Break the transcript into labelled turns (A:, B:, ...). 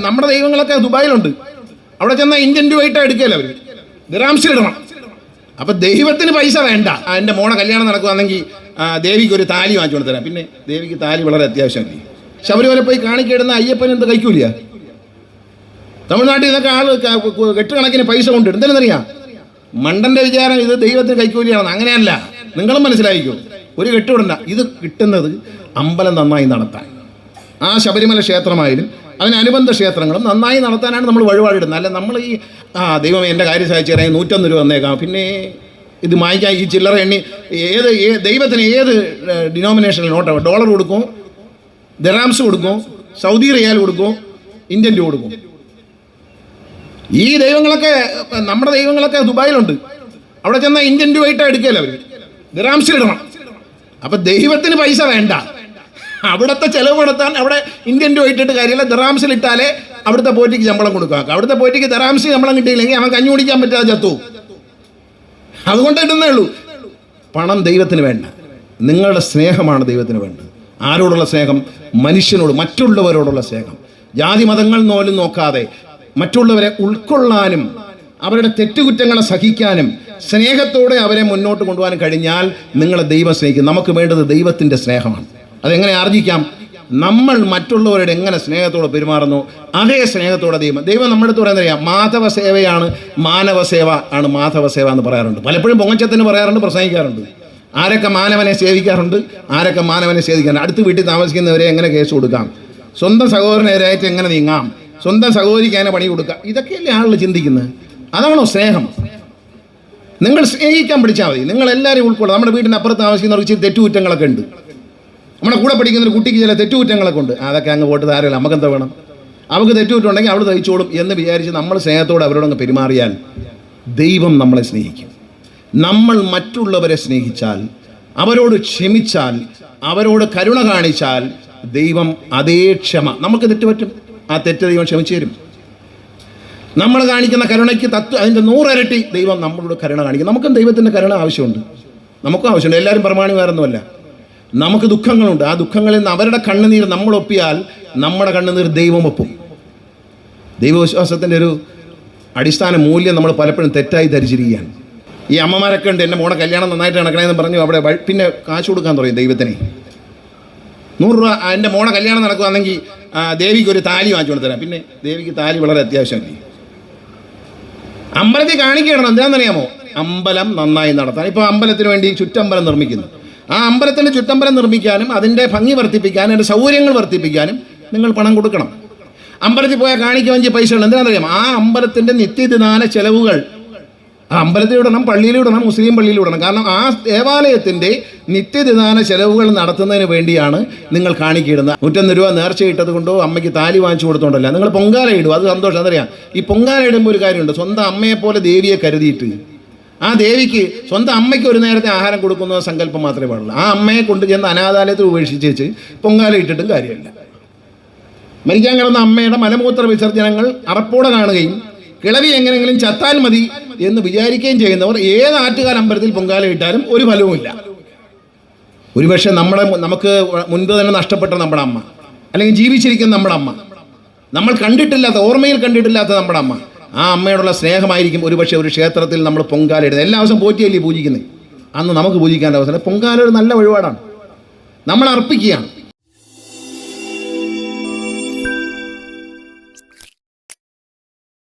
A: നമ്മുടെ ദൈവങ്ങളൊക്കെ ദുബായിലുണ്ട്. അവിടെ ചെന്നാൽ ഇന്ത്യൻ രൂപയായിട്ട് എടുക്കല്ലോ അവർ? ഇടണം. അപ്പൊ ദൈവത്തിന് പൈസ വേണ്ട. എന്റെ മോളെ കല്യാണം നടക്കുവാണെങ്കിൽ ദേവിക്ക് ഒരു താലി വാങ്ങിച്ചു തരാം. പിന്നെ ദേവിക്ക് താലി വളരെ അത്യാവശ്യമല്ലേ ശബരിമല പോയി കാണിക്കിടുന്ന അയ്യപ്പൻ എന്ത് കഴിക്കൂല തമിഴ്നാട്ടിൽ ഇതൊക്കെ ആൾ കെട്ടുകണക്കിന് പൈസ കൊണ്ട് എന്തിനെന്നറിയാം? മണ്ടന്റെ വിചാരം ഇത് ദൈവത്തിന് കൈക്കൂലിയാണെന്ന്. അങ്ങനെയല്ല. നിങ്ങളും മനസ്സിലായിക്കോ? ഒരു കെട്ടുവിടണ്ട. ഇത് കിട്ടുന്നത് അമ്പലം നന്നായി നടത്താൻ. ആ ശബരിമല ക്ഷേത്രമായാലും അതിനനുബന്ധ ക്ഷേത്രങ്ങളും നന്നായി നടത്താനാണ് നമ്മൾ വഴിപാടിടുന്നത്. അല്ല നമ്മൾ ഈ ആ ദൈവം എന്റെ കാര്യം സഹായിച്ചു തരാൻ നൂറ്റൊന്ന് രൂപ വന്നേക്കാം പിന്നെ ഇത് വാങ്ങിക്കാൻ ഈ ചില്ലറ എണ്ണി ഏത് ദൈവത്തിന് ഏത് ഡിനോമിനേഷനിൽ നോട്ട്? ഡോളർ കൊടുക്കും ദറാംസ് കൊടുക്കും സൗദി റിയാൽ കൊടുക്കും ഇന്ത്യൻ രൂപ കൊടുക്കും. ഈ ദൈവങ്ങളൊക്കെ നമ്മുടെ ദൈവങ്ങളൊക്കെ ദുബായിലുണ്ട്. അവിടെ ചെന്നാൽ ഇന്ത്യൻ രൂപ ആയിട്ടാണ് എടുക്കല്ലോ ദിറാംസിൽ ഇടണം. അപ്പം ദൈവത്തിന് പൈസ വേണ്ട. അവിടുത്തെ ചെലവ് നടത്താൻ അവിടെ ഇന്ത്യൻ രൂപ ഇട്ടിട്ട് കാര്യമില്ല. ദറാംസിൽ ഇട്ടാലേ അവിടുത്തെ പോറ്റിക്ക് ശമ്പളം കൊടുക്കുക അവിടുത്തെ പോറ്റിക്ക് ദറാംസി ശമ്പളം കിട്ടിയില്ലെങ്കിൽ അവൻ കഞ്ഞി കുടിക്കാൻ പറ്റാതെ ചത്തു. അതുകൊണ്ട് ഇടുന്നേ ഉള്ളൂ. പണം ദൈവത്തിന് വേണ്ട. നിങ്ങളുടെ സ്നേഹമാണ് ദൈവത്തിന് വേണ്ടത് ആരോടുള്ള സ്നേഹം? മനുഷ്യനോട് മറ്റുള്ളവരോടുള്ള സ്നേഹം. ജാതി മതങ്ങൾ നോലും നോക്കാതെ മറ്റുള്ളവരെ ഉൾക്കൊള്ളാനും അവരുടെ തെറ്റുകുറ്റങ്ങളെ സഹിക്കാനും സ്നേഹത്തോടെ അവരെ മുന്നോട്ട് കൊണ്ടുപോകാൻ കഴിഞ്ഞാൽ നിങ്ങളെ ദൈവം സ്നേഹിക്കും. നമുക്ക് വേണ്ടത് ദൈവത്തിന്റെ സ്നേഹമാണ്. അതെങ്ങനെ ആർജിക്കാം? നമ്മൾ മറ്റുള്ളവരോട് എങ്ങനെ സ്നേഹത്തോടെ പെരുമാറുന്നു? അതേ സ്നേഹത്തോടെ ദൈവം. ദൈവം നമ്മുടെ അടുത്ത് പറയാൻ മാധവ സേവയാണ് മാനവ സേവ ആണ് മാധവ സേവ എന്ന് പറയാറുണ്ട്. പലപ്പോഴും പൊങ്ങച്ചത്തിന് പറയാറുണ്ട് പ്രസംഗിക്കാറുണ്ട്. ആരൊക്കെ മാനവനെ സേവിക്കാറുണ്ട്? ആരൊക്കെ മാനവനെ സേവിക്കാറുണ്ട്? അടുത്ത് വീട്ടിൽ താമസിക്കുന്നവരെ എങ്ങനെ കേസ് കൊടുക്കാം? സ്വന്തം സഹോദരനെതിരായിട്ട് എങ്ങനെ നീങ്ങാം? സ്വന്തം സഹോദരിക്ക് അതിനെ പണി കൊടുക്കാം? ഇതൊക്കെയല്ലേ ആളുകൾ ചിന്തിക്കുന്നത്? അതാണോ സ്നേഹം? നിങ്ങൾ സ്നേഹിക്കാൻ പഠിച്ചാൽ മതി. നിങ്ങൾ എല്ലാവരും ഉൾക്കൊള്ളും. നമ്മുടെ വീടിന് അപ്പുറത്ത് താമസിക്കുന്നവർക്ക് ഇച്ചിരി തെറ്റുകുറ്റങ്ങളൊക്കെ ഉണ്ട്. നമ്മുടെ കൂടെ പഠിക്കുന്ന ഒരു കുട്ടിക്ക് ചില തെറ്റുകുറ്റങ്ങളൊക്കെ ഉണ്ട് അതൊക്കെ അങ്ങ് പോട്ട് താരമില്ല നമുക്കെന്താ വേണം? അവർക്ക് തെറ്റുകുറ്റുണ്ടെങ്കിൽ അവൾ തയ്ച്ചോളും എന്ന് വിചാരിച്ച് നമ്മൾ സ്നേഹത്തോടെ അവരോടങ്ങ് പെരുമാറിയാൽ ദൈവം നമ്മളെ സ്നേഹിക്കും. നമ്മൾ മറ്റുള്ളവരെ സ്നേഹിച്ചാൽ അവരോട് ക്ഷമിച്ചാൽ അവരോട് കരുണ കാണിച്ചാൽ ദൈവം അതേ ക്ഷമ. നമുക്ക് തെറ്റ് പറ്റും. ആ തെറ്റ് ദൈവം ക്ഷമിച്ചു തരും. നമ്മൾ കാണിക്കുന്ന കരുണയ്ക്ക് തത്വ അതിന്റെ നൂറരട്ടി ദൈവം നമ്മളോട് കരുണ കാണിക്കും. നമുക്കും ദൈവത്തിന്റെ കരുണ ആവശ്യമുണ്ട്. നമുക്കും ആവശ്യമുണ്ട്. എല്ലാവരും പ്രമാണിമാരൊന്നുമല്ല. നമുക്ക് ദുഃഖങ്ങളുണ്ട്. ആ ദുഃഖങ്ങളിൽ നിന്ന് അവരുടെ കണ്ണുനീർ നമ്മൾ ഒപ്പിയാൽ നമ്മുടെ കണ്ണുനീർ ദൈവം ഒപ്പും. ദൈവവിശ്വാസത്തിന്റെ ഒരു അടിസ്ഥാന മൂല്യം നമ്മൾ പലപ്പോഴും തെറ്റായി ധരിച്ചിരിക്കുകയാണ്. ഈ അമ്മമാരൊക്കെ ഉണ്ട്. എന്റെ മോളെ കല്യാണം നന്നായിട്ട് നടക്കണമെന്ന് പറഞ്ഞു. അവിടെ പിന്നെ കാശ് കൊടുക്കാൻ തുടങ്ങി ദൈവത്തിനെ. നൂറ് രൂപ എന്റെ മോളെ കല്യാണം നടക്കുകയാണെങ്കിൽ ദേവിക്ക് ഒരു താലി വാങ്ങിച്ചു കൊടുത്തരാം. പിന്നെ ദേവിക്ക് താലി വളരെ അത്യാവശ്യമല്ലേ അമ്പലത്തിൽ കാണിക്കണം എന്താണെന്നറിയാമോ അമ്പലം നന്നായി നടത്താൻ. ഇപ്പോൾ അമ്പലത്തിന് വേണ്ടി ചുറ്റമ്പലം നിർമ്മിക്കുന്നു. ആ അമ്പലത്തിന്റെ ചുറ്റമ്പലം നിർമ്മിക്കാനും അതിന്റെ ഭംഗി വർദ്ധിപ്പിക്കാനും അതിന്റെ സൗകര്യങ്ങൾ വർദ്ധിപ്പിക്കാനും നിങ്ങൾ പണം കൊടുക്കണം. അമ്പലത്തിൽ പോയാൽ കാണിക്കാൻ വേണ്ടി പൈസ ഉണ്ട് എന്തിനാണെന്നറിയാം ആ അമ്പലത്തിന്റെ നിത്യദിനാന ചെലവുകൾ ആ അമ്പലത്തിൽ വിടണം പള്ളിയിൽ വിടണം മുസ്ലിം പള്ളിയിൽ വിടണം കാരണം ആ ദേവാലയത്തിന്റെ നിത്യദിനാന ചെലവുകൾ നടത്തുന്നതിന് വേണ്ടിയാണ് നിങ്ങൾ കാണിക്കിടുന്നത്. നൂറ്റൊന്ന് രൂപ നേർച്ച ഇട്ടത് കൊണ്ടോ അമ്മയ്ക്ക് താലി വാങ്ങിച്ചു കൊടുത്തോണ്ടല്ല. നിങ്ങൾ പൊങ്കാല ഇടും. അത് സന്തോഷം. അതറിയാം. ഈ പൊങ്കാല ഇടുമ്പോൾ ഒരു കാര്യമുണ്ട്. സ്വന്തം അമ്മയെപ്പോലെ ദേവിയെ കരുതിയിട്ട് ആ ദേവിക്ക് സ്വന്തം അമ്മയ്ക്ക് ഒരു നേരത്തെ ആഹാരം കൊടുക്കുന്ന സങ്കല്പം മാത്രമേ പാടുള്ളൂ. ആ അമ്മയെ കൊണ്ട് ചെന്ന് അനാഥാലയത്തിൽ ഉപേക്ഷിച്ച് വെച്ച് പൊങ്കാല ഇട്ടിട്ടും കാര്യമില്ല. മരിക്കാൻ കിടന്ന അമ്മയുടെ മലമൂത്ര വിസർജനങ്ങൾ അറപ്പോടെ കാണുകയും കിളവി എങ്ങനെങ്കിലും ചത്താൽ മതി എന്ന് വിചാരിക്കുകയും ചെയ്യുന്നവർ ഏത് ആറ്റുകാൽ അമ്പലത്തിൽ പൊങ്കാല ഇട്ടാലും ഒരു ഫലവുമില്ല ഒരുപക്ഷെ നമ്മളെ നമുക്ക് മുൻപ് തന്നെ നഷ്ടപ്പെട്ട നമ്മുടെ അമ്മ അല്ലെങ്കിൽ ജീവിച്ചിരിക്കുന്ന നമ്മുടെ അമ്മ. നമ്മൾ കണ്ടിട്ടില്ലാത്ത ഓർമ്മയിൽ കണ്ടിട്ടില്ലാത്ത നമ്മുടെ അമ്മ. ആ അമ്മയോടുള്ള സ്നേഹമായിരിക്കും ഒരുപക്ഷെ ഒരു ക്ഷേത്രത്തിൽ നമ്മൾ പൊങ്കാല ഇടുന്നത്. എല്ലാ ദിവസവും പോറ്റിയല്ലേ പൂജിക്കുന്നത്? അന്ന് നമുക്ക് പൂജിക്കാൻ അവസരം. പൊങ്കാല ഒരു നല്ല വഴിപാടാണ്. നമ്മൾ അർപ്പിക്കുകയാണ്.